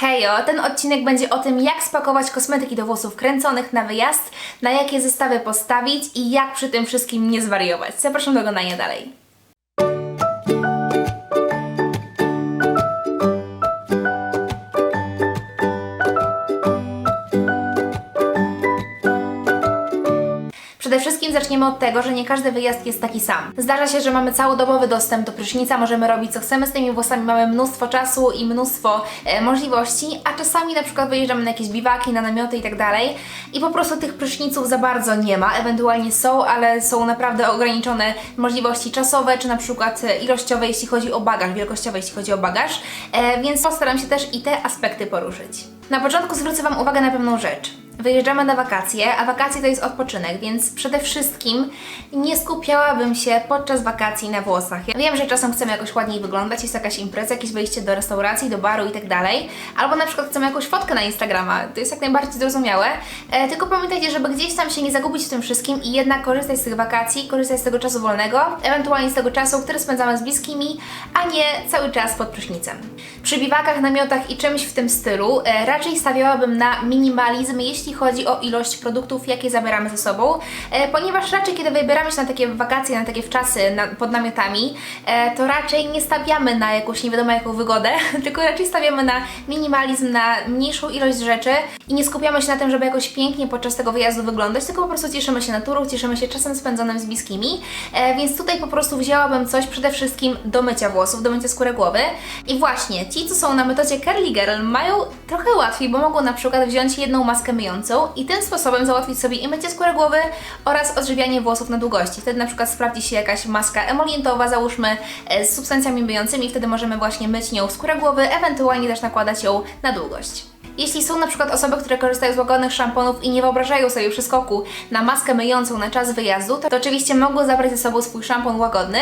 Hejo, ten odcinek będzie o tym, jak spakować kosmetyki do włosów kręconych na wyjazd, na jakie zestawy postawić i jak przy tym wszystkim nie zwariować. Zapraszam do oglądania dalej. Wszystkim zaczniemy od tego, że nie każdy wyjazd jest taki sam. Zdarza się, że mamy całodobowy dostęp do prysznica, możemy robić co chcemy z tymi włosami, mamy mnóstwo czasu i mnóstwo e, możliwości, a czasami na przykład wyjeżdżamy na jakieś biwaki, na namioty i tak dalej i po prostu tych pryszniców za bardzo nie ma, ewentualnie są, ale są naprawdę ograniczone możliwości czasowe, czy na przykład e, ilościowe, jeśli chodzi o bagaż, wielkościowe, jeśli chodzi o bagaż, e, więc postaram się też i te aspekty poruszyć. Na początku zwrócę Wam uwagę na pewną rzecz. Wyjeżdżamy na wakacje, a wakacje to jest odpoczynek, więc przede wszystkim nie skupiałabym się podczas wakacji na włosach. Ja wiem, że czasem chcemy jakoś ładniej wyglądać, jest jakaś impreza, jakieś wyjście do restauracji, do baru i tak dalej, albo na przykład chcemy jakąś fotkę na Instagrama, to jest jak najbardziej zrozumiałe, e, tylko pamiętajcie, żeby gdzieś tam się nie zagubić w tym wszystkim i jednak korzystać z tych wakacji, korzystać z tego czasu wolnego, ewentualnie z tego czasu, który spędzamy z bliskimi, a nie cały czas pod prysznicem. Przy biwakach, namiotach i czymś w tym stylu e, raczej stawiałabym na minimalizm, jeśli chodzi o ilość produktów, jakie zabieramy ze sobą, e, ponieważ raczej kiedy wybieramy się na takie wakacje, na takie wczasy na, pod namiotami, e, to raczej nie stawiamy na jakąś nie wiadomo jaką wygodę, tylko raczej stawiamy na minimalizm, na mniejszą ilość rzeczy i nie skupiamy się na tym, żeby jakoś pięknie podczas tego wyjazdu wyglądać, tylko po prostu cieszymy się naturą, cieszymy się czasem spędzonym z bliskimi, e, więc tutaj po prostu wzięłabym coś przede wszystkim do mycia włosów, do mycia skóry głowy. I właśnie ci, co są na metodzie Curly Girl mają trochę łatwiej, bo mogą na przykład wziąć jedną maskę myjącą i tym sposobem załatwić sobie i mycie skóry głowy oraz odżywianie włosów na długości. Wtedy na przykład sprawdzi się jakaś maska emolientowa, załóżmy, e, z substancjami myjącymi, wtedy możemy właśnie myć nią skórę głowy, ewentualnie też nakładać ją na długość. Jeśli są na przykład osoby, które korzystają z łagodnych szamponów i nie wyobrażają sobie przeskoku na maskę myjącą na czas wyjazdu, to oczywiście mogą zabrać ze sobą swój szampon łagodny.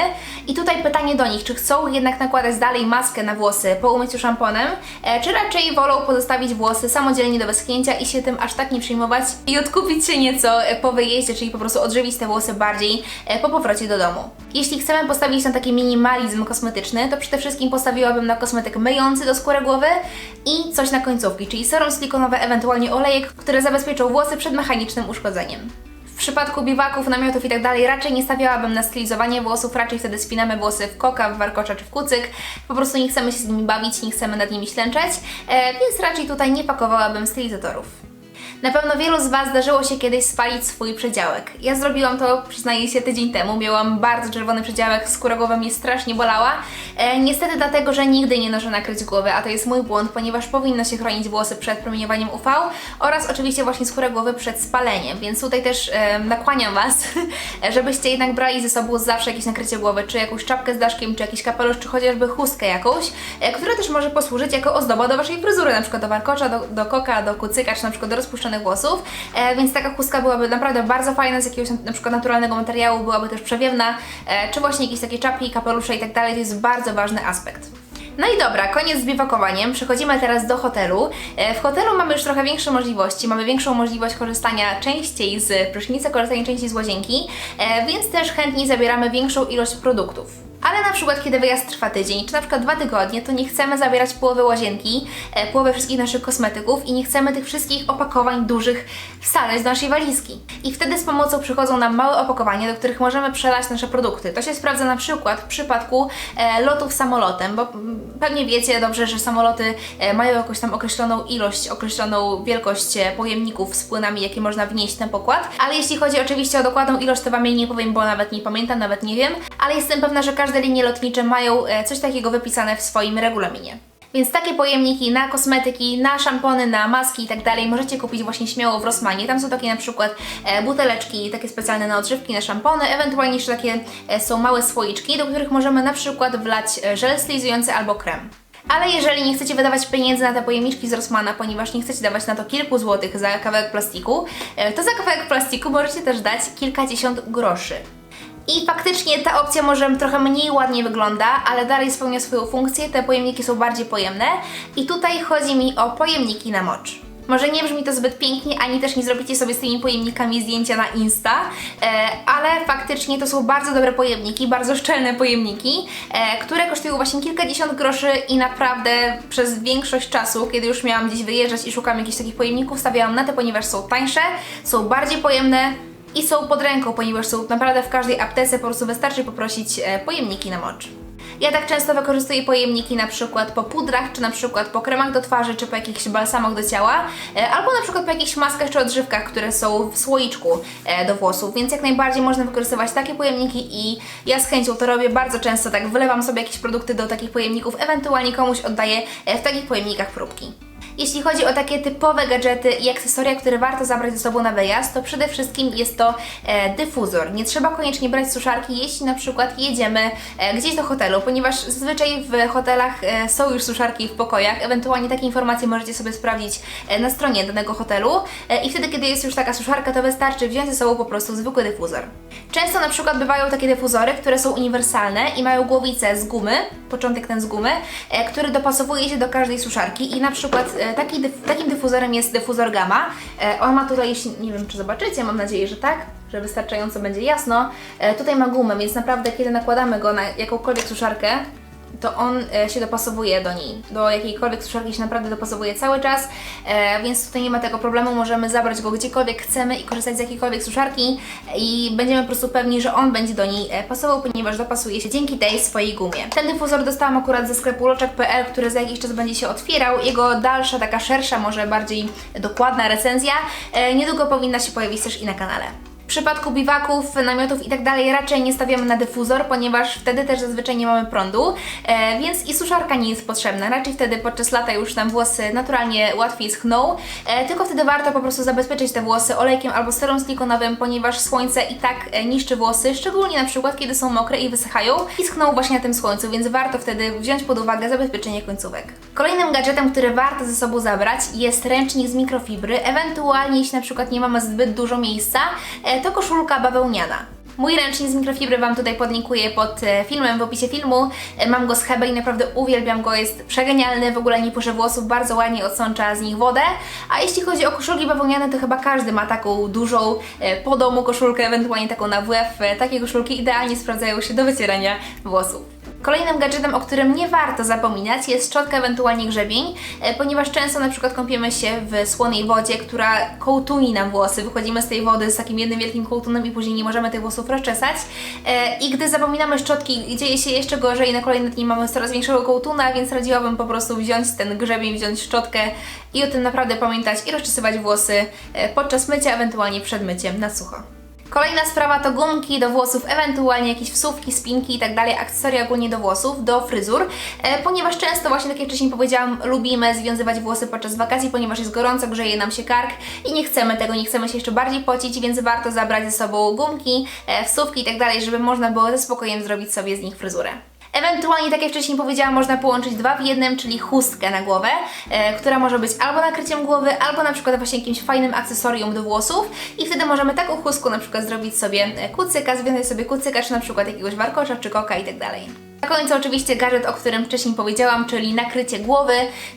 I tutaj pytanie do nich, czy chcą jednak nakładać dalej maskę na włosy po umyciu szamponem, e, czy raczej wolą pozostawić włosy samodzielnie do wyschnięcia i się tym aż tak nie przejmować i odkupić się nieco e, po wyjeździe, czyli po prostu odżywić te włosy bardziej e, po powrocie do domu. Jeśli chcemy postawić na taki minimalizm kosmetyczny, to przede wszystkim postawiłabym na kosmetyk myjący do skóry głowy i coś na końcówki, czyli serum silikonowe, ewentualnie olejek, które zabezpieczą włosy przed mechanicznym uszkodzeniem. W przypadku biwaków, namiotów i tak dalej raczej nie stawiałabym na stylizowanie włosów, raczej wtedy spinamy włosy w koka, w warkocza czy w kucyk. Po prostu nie chcemy się z nimi bawić, nie chcemy nad nimi ślęczeć, e, więc raczej tutaj nie pakowałabym stylizatorów. Na pewno wielu z Was zdarzyło się kiedyś spalić swój przedziałek. Ja zrobiłam to, przyznaję się, tydzień temu. Miałam bardzo czerwony przedziałek, skóra głowa mnie strasznie bolała. E, niestety dlatego, że nigdy nie noszę nakryć głowy, a to jest mój błąd, ponieważ powinno się chronić włosy przed promieniowaniem UV oraz oczywiście właśnie skórę głowy przed spaleniem, więc tutaj też e, nakłaniam Was, żebyście jednak brali ze sobą zawsze jakieś nakrycie głowy, czy jakąś czapkę z daszkiem, czy jakiś kapelusz, czy chociażby chustkę jakąś, e, która też może posłużyć jako ozdoba do Waszej fryzury, na przykład do warkocza, do, do koka, do kucyka, czy na przykład do włosów, e, więc taka chustka byłaby naprawdę bardzo fajna, z jakiegoś na przykład naturalnego materiału, byłaby też przewiewna, e, czy właśnie jakieś takie czapki, kapelusze i tak dalej, to jest bardzo ważny aspekt. No i dobra, koniec z biwakowaniem. Przechodzimy teraz do hotelu. E, W hotelu mamy już trochę większe możliwości, mamy większą możliwość korzystania częściej z prysznica, korzystania częściej z łazienki, e, więc też chętniej zabieramy większą ilość produktów. Ale na przykład, kiedy wyjazd trwa tydzień, czy na przykład dwa tygodnie, to nie chcemy zabierać połowy łazienki, e, połowy wszystkich naszych kosmetyków i nie chcemy tych wszystkich opakowań dużych wsadzać do naszej walizki. I wtedy z pomocą przychodzą nam małe opakowania, do których możemy przelać nasze produkty. To się sprawdza na przykład w przypadku e, lotów samolotem, bo mm, pewnie wiecie dobrze, że samoloty e, mają jakąś tam określoną ilość, określoną wielkość pojemników z płynami, jakie można wnieść na pokład. Ale jeśli chodzi oczywiście o dokładną ilość, to Wam jej nie powiem, bo nawet nie pamiętam, nawet nie wiem. Ale jestem pewna, że każde linie lotnicze mają e, coś takiego wypisane w swoim regulaminie. Więc takie pojemniki na kosmetyki, na szampony, na maski i tak dalej możecie kupić właśnie śmiało w Rossmanie. Tam są takie na przykład e, buteleczki, takie specjalne na odżywki, na szampony, ewentualnie jeszcze takie e, są małe słoiczki, do których możemy na przykład wlać żel stylizujący albo krem. Ale jeżeli nie chcecie wydawać pieniędzy na te pojemniczki z Rossmana, ponieważ nie chcecie dawać na to kilku złotych za kawałek plastiku, to za kawałek plastiku możecie też dać kilkadziesiąt groszy. I faktycznie ta opcja może trochę mniej ładnie wygląda, ale dalej spełnia swoją funkcję, te pojemniki są bardziej pojemne i tutaj chodzi mi o pojemniki na mocz. Może nie brzmi to zbyt pięknie, ani też nie zrobicie sobie z tymi pojemnikami zdjęcia na Insta, e, ale faktycznie to są bardzo dobre pojemniki, bardzo szczelne pojemniki, e, które kosztują właśnie kilkadziesiąt groszy i naprawdę przez większość czasu, kiedy już miałam gdzieś wyjeżdżać i szukam jakichś takich pojemników, stawiałam na te, ponieważ są tańsze, są bardziej pojemne i są pod ręką, ponieważ są naprawdę w każdej aptece, po prostu wystarczy poprosić e, pojemniki na mocz. Ja tak często wykorzystuję pojemniki na przykład po pudrach, czy na przykład po kremach do twarzy, czy po jakichś balsamach do ciała, e, albo na przykład po jakichś maskach czy odżywkach, które są w słoiczku e, do włosów, więc jak najbardziej można wykorzystywać takie pojemniki i ja z chęcią to robię bardzo często, tak wylewam sobie jakieś produkty do takich pojemników, ewentualnie komuś oddaję w takich pojemnikach próbki. Jeśli chodzi o takie typowe gadżety i akcesoria, które warto zabrać ze sobą na wyjazd, to przede wszystkim jest to e, dyfuzor. Nie trzeba koniecznie brać suszarki, jeśli na przykład jedziemy e, gdzieś do hotelu, ponieważ zazwyczaj w hotelach e, są już suszarki w pokojach. Ewentualnie takie informacje możecie sobie sprawdzić e, na stronie danego hotelu e, i wtedy, kiedy jest już taka suszarka, to wystarczy wziąć ze sobą po prostu zwykły dyfuzor. Często na przykład bywają takie dyfuzory, które są uniwersalne i mają głowicę z gumy, początek ten z gumy, e, który dopasowuje się do każdej suszarki i na przykład e, taki, dyf- takim dyfuzorem jest dyfuzor Gamma. E, on ma tutaj, jeśli, nie wiem czy zobaczycie, mam nadzieję, że tak, że wystarczająco będzie jasno. Tutaj ma gumę, więc naprawdę kiedy nakładamy go na jakąkolwiek suszarkę, to on e, się dopasowuje do niej. Do jakiejkolwiek suszarki się naprawdę dopasowuje cały czas, e, więc tutaj nie ma tego problemu. Możemy zabrać go gdziekolwiek chcemy i korzystać z jakiejkolwiek suszarki i będziemy po prostu pewni, że on będzie do niej e, pasował, ponieważ dopasuje się dzięki tej swojej gumie. Ten dyfuzor dostałam akurat ze sklepu loczek.pl, który za jakiś czas będzie się otwierał. Jego dalsza, taka szersza, może bardziej dokładna recenzja niedługo powinna się pojawić też i na kanale. W przypadku biwaków, namiotów i tak raczej nie stawiamy na dyfuzor, ponieważ wtedy też zazwyczaj nie mamy prądu, e, więc i suszarka nie jest potrzebna. Raczej wtedy podczas lata już nam włosy naturalnie łatwiej schną, e, tylko wtedy warto po prostu zabezpieczyć te włosy olejkiem albo sterą silikonowym, ponieważ słońce i tak e, niszczy włosy, szczególnie na przykład kiedy są mokre i wysychają i schną właśnie na tym słońcu, więc warto wtedy wziąć pod uwagę zabezpieczenie końcówek. Kolejnym gadżetem, który warto ze sobą zabrać jest ręcznik z mikrofibry, ewentualnie jeśli na przykład nie mamy zbyt dużo miejsca, e, to koszulka bawełniana. Mój ręcznik z mikrofibry Wam tutaj podlinkuję pod e, filmem, w opisie filmu. E, Mam go z Hebe i naprawdę uwielbiam go, jest przegenialny, w ogóle nie puszę włosów, bardzo ładnie odsącza z nich wodę. A jeśli chodzi o koszulki bawełniane, to chyba każdy ma taką dużą e, po domu koszulkę, ewentualnie taką na WF. Takie koszulki idealnie sprawdzają się do wycierania włosów. Kolejnym gadżetem, o którym nie warto zapominać jest szczotka, ewentualnie grzebień, e, ponieważ często na przykład kąpiemy się w słonej wodzie, która kołtuni nam włosy. Wychodzimy z tej wody z takim jednym wielkim kołtunem i później nie możemy tych włosów rozczesać. E, I gdy zapominamy szczotki, dzieje się jeszcze gorzej, na kolejne dni mamy coraz większego kołtuna, więc radziłabym po prostu wziąć ten grzebień, wziąć szczotkę i o tym naprawdę pamiętać i rozczesywać włosy e, podczas mycia, ewentualnie przed myciem na sucho. Kolejna sprawa to gumki do włosów, ewentualnie jakieś wsówki, spinki i tak dalej, akcesoria ogólnie do włosów, do fryzur, e, ponieważ często właśnie, tak jak wcześniej powiedziałam, lubimy związywać włosy podczas wakacji, ponieważ jest gorąco, grzeje nam się kark i nie chcemy tego, nie chcemy się jeszcze bardziej pocić, więc warto zabrać ze sobą gumki, e, wsówki i tak dalej, żeby można było ze spokojem zrobić sobie z nich fryzurę. Ewentualnie, tak jak wcześniej powiedziałam, można połączyć dwa w jednym, czyli chustkę na głowę, e, która może być albo nakryciem głowy, albo na przykład właśnie jakimś fajnym akcesorium do włosów i wtedy możemy taką chustką na przykład zrobić sobie e, kucyka, związać sobie kucyka, czy na przykład jakiegoś warkocza, czy koka i tak dalej. Na końcu oczywiście gadżet, o którym wcześniej powiedziałam, czyli nakrycie głowy.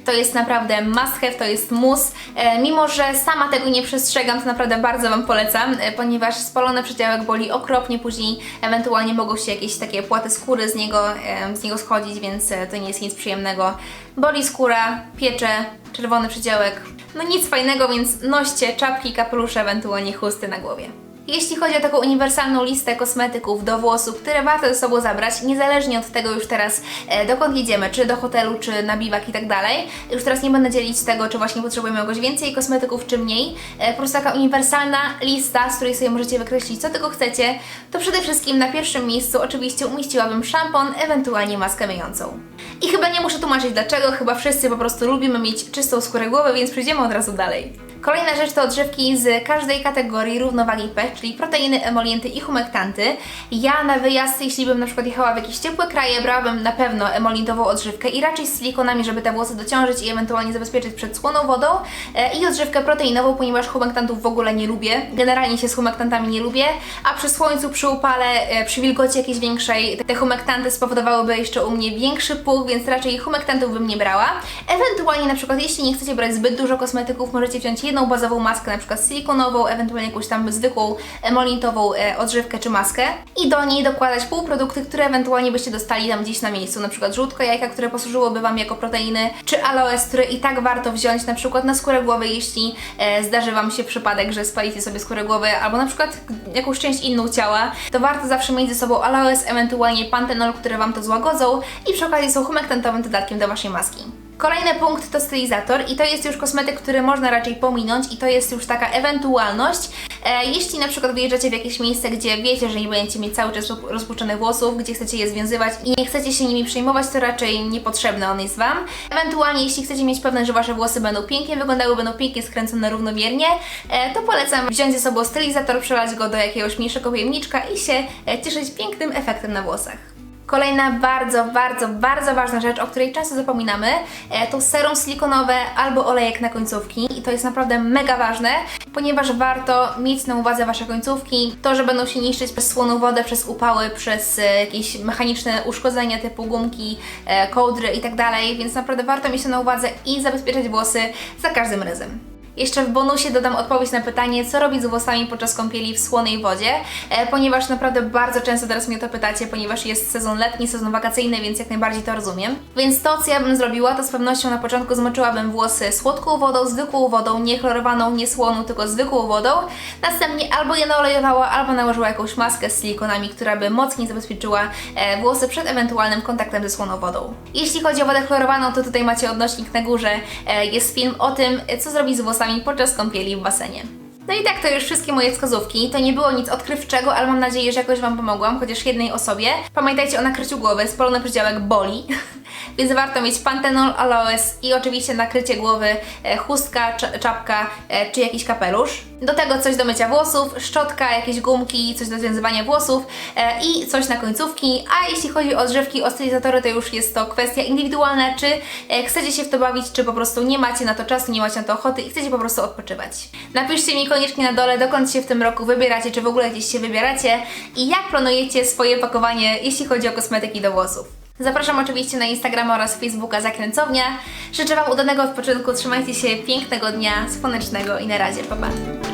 To jest naprawdę must have, to jest mus. E, mimo, że sama tego nie przestrzegam, to naprawdę bardzo Wam polecam, e, ponieważ spalony przedziałek boli okropnie, później ewentualnie mogą się jakieś takie płaty skóry z niego, e, z niego schodzić, więc e, to nie jest nic przyjemnego. Boli skóra, piecze, czerwony przedziałek. No nic fajnego, więc noście czapki, kapelusze, ewentualnie chusty na głowie. Jeśli chodzi o taką uniwersalną listę kosmetyków do włosów, które warto ze sobą zabrać, niezależnie od tego już teraz e, dokąd jedziemy, czy do hotelu, czy na biwak i tak dalej, już teraz nie będę dzielić tego, czy właśnie potrzebujemy jakoś więcej kosmetyków, czy mniej, e, po prostu taka uniwersalna lista, z której sobie możecie wykreślić co tylko chcecie, to przede wszystkim na pierwszym miejscu oczywiście umieściłabym szampon, ewentualnie maskę myjącą. I chyba nie muszę tłumaczyć dlaczego, chyba wszyscy po prostu lubimy mieć czystą skórę głowy, więc przejdziemy od razu dalej. Kolejna rzecz to odżywki z każdej kategorii równowagi pH, czyli proteiny, emolienty i humektanty. Ja na wyjazd, jeśli bym na przykład jechała w jakieś ciepłe kraje, brałabym na pewno emolientową odżywkę i raczej z silikonami, żeby te włosy dociążyć i ewentualnie zabezpieczyć przed słoną wodą e, i odżywkę proteinową, ponieważ humektantów w ogóle nie lubię. Generalnie się z humektantami nie lubię, a przy słońcu, przy upale, e, przy wilgoci jakiejś większej, te humektanty spowodowałyby jeszcze u mnie większy puch, więc raczej humektantów bym nie brała. Ewentualnie na przykład, jeśli nie chcecie brać zbyt dużo kosmetyków, możecie wziąć jedną bazową maskę, na przykład silikonową, ewentualnie jakąś tam zwykłą emolientową e, odżywkę czy maskę i do niej dokładać półprodukty, które ewentualnie byście dostali tam gdzieś na miejscu, na przykład żółtko jajka, które posłużyłoby Wam jako proteiny, czy aloes, które i tak warto wziąć na przykład na skórę głowy, jeśli e, zdarzy Wam się przypadek, że spalicie sobie skórę głowy, albo na przykład jakąś część inną ciała, to warto zawsze mieć ze sobą aloes, ewentualnie pantenol, które Wam to złagodzą i przy okazji są humektantowym dodatkiem do Waszej maski. Kolejny punkt to stylizator i to jest już kosmetyk, który można raczej pominąć i to jest już taka ewentualność. E, jeśli na przykład wyjeżdżacie w jakieś miejsce, gdzie wiecie, że nie będziecie mieć cały czas roz- rozpuszczonych włosów, gdzie chcecie je związywać i nie chcecie się nimi przejmować, to raczej niepotrzebny on jest Wam. Ewentualnie jeśli chcecie mieć pewność, że Wasze włosy będą pięknie wyglądały, będą pięknie skręcone równomiernie, e, to polecam wziąć ze sobą stylizator, przelać go do jakiegoś mniejszego pojemniczka i się e, cieszyć pięknym efektem na włosach. Kolejna bardzo, bardzo, bardzo ważna rzecz, o której często zapominamy, e, to serum silikonowe albo olejek na końcówki. I to jest naprawdę mega ważne, ponieważ warto mieć na uwadze Wasze końcówki, to, że będą się niszczyć przez słoną wodę, przez upały, przez e, jakieś mechaniczne uszkodzenia typu gumki, e, kołdry i tak więc naprawdę warto mieć to na uwadze i zabezpieczać włosy za każdym razem. Jeszcze w bonusie dodam odpowiedź na pytanie, co robić z włosami podczas kąpieli w słonej wodzie, e, ponieważ naprawdę bardzo często teraz mnie to pytacie, ponieważ jest sezon letni, sezon wakacyjny, więc jak najbardziej to rozumiem. Więc to, co ja bym zrobiła, to z pewnością na początku zmoczyłabym włosy słodką wodą, zwykłą wodą, nie chlorowaną, nie słoną, tylko zwykłą wodą. Następnie albo je naolejowała, albo nałożyła jakąś maskę z silikonami, która by mocniej zabezpieczyła e, włosy przed ewentualnym kontaktem ze słoną wodą. Jeśli chodzi o wodę chlorowaną, to tutaj macie odnośnik na górze, e, jest film o tym, co zrobić z włosami podczas kąpieli w basenie. No i tak to już wszystkie moje wskazówki. To nie było nic odkrywczego, ale mam nadzieję, że jakoś Wam pomogłam, chociaż jednej osobie. Pamiętajcie o nakryciu głowy, spalony przedziałek boli, więc warto mieć pantenol, aloes i oczywiście nakrycie głowy, e, chustka, cza- czapka e, czy jakiś kapelusz. Do tego coś do mycia włosów, szczotka, jakieś gumki, coś do związywania włosów e, i coś na końcówki. A jeśli chodzi o odżywki, o stylizatory, to już jest to kwestia indywidualna, czy chcecie się w to bawić, czy po prostu nie macie na to czasu, nie macie na to ochoty i chcecie po prostu odpoczywać. Napiszcie mi koniecznie na dole, dokąd się w tym roku wybieracie, czy w ogóle gdzieś się wybieracie i jak planujecie swoje pakowanie, jeśli chodzi o kosmetyki do włosów. Zapraszam oczywiście na Instagrama oraz Facebooka Zakręcownia. Życzę Wam udanego odpoczynku, trzymajcie się, pięknego dnia, słonecznego i na razie, pa pa!